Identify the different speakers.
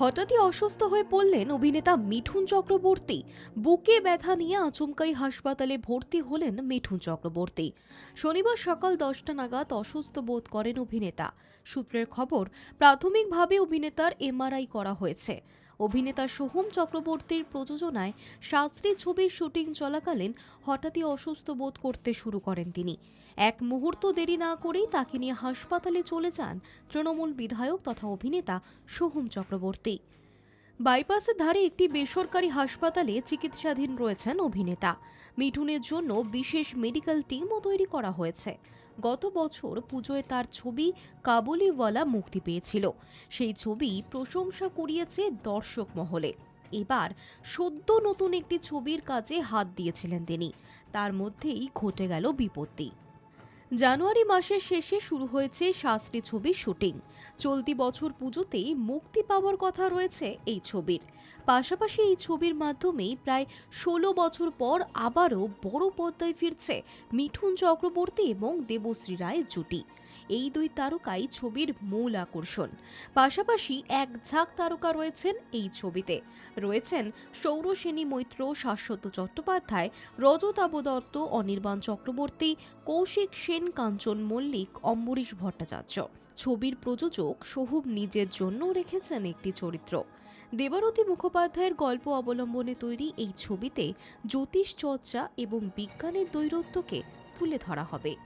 Speaker 1: হঠাৎই অসুস্থ হয়ে পড়লেন অভিনেতা মিঠুন চক্রবর্তী। বুকে ব্যথা নিয়ে আচমকাই হাসপাতালে ভর্তি হলেন মিঠুন চক্রবর্তী। শনিবার সকাল দশটা নাগাদ অসুস্থ বোধ করেন অভিনেতা। সূত্রের খবর, প্রাথমিকভাবে অভিনেতার এমআরআই করা হয়েছে। অভিনেতা সোহম চক্রবর্তীর প্রযোজনায় শাস্ত্রী ছবির শুটিং চলাকালীন হঠাৎই অসুস্থ বোধ করতে শুরু করেন তিনি। এক মুহূর্ত দেরি না করেই তাকে নিয়ে হাসপাতালে চলে যান তৃণমূল বিধায়ক তথা অভিনেতা সোহম চক্রবর্তী। বাইপাসের ধারে একটি বেসরকারি হাসপাতালে চিকিৎসাধীন রয়েছেন অভিনেতা। মিঠুনের জন্য বিশেষ মেডিকেল টিমও তৈরি করা হয়েছে। গত বছর পুজোয় তার ছবি কাবুলিওয়ালা মুক্তি পেয়েছিল। সেই ছবি প্রশংসা কুড়িয়েছে দর্শক মহলে। এবার সদ্য নতুন একটি ছবির কাজে হাত দিয়েছিলেন তিনি। তার মধ্যেই ঘটে গেল বিপত্তি। জানুয়ারি মাসের শেষে শুরু হয়েছে শাস্ত্রী ছবির শুটিং। চলতি বছর পুজোতেই মুক্তি পাওয়ার কথা রয়েছে এই ছবির। পাশাপাশি এই ছবির মাধ্যমেই প্রায় ষোলো বছর পর আবারও বড় পর্দায় ফিরছে মিঠুন চক্রবর্তী এবং দেবশ্রী রায়ের জুটি। এই দুই তারকাই ছবির মূল আকর্ষণ। পাশাপাশি এক ঝাঁক তারকা রয়েছেন এই ছবিতে। রয়েছেন সৌরসেনী মৈত্র, শাশ্বত চট্টোপাধ্যায় রজতাব দত্ত, অনির্বাণ চক্রবর্তী, কৌশিক সেন কাঞ্চন মল্লিক অম্বরীশ ভট্টাচার্য। ছবির প্রযোজক সোহুব নিজের জন্য রেখেছেন একটি চরিত্র। দেবারতী মুখোপাধ্যায়ের গল্প অবলম্বনে তৈরি এই ছবিতে জ্যোতিষ চর্চা এবং বিজ্ঞানের দৈরত্বকে তুলে ধরা হবে।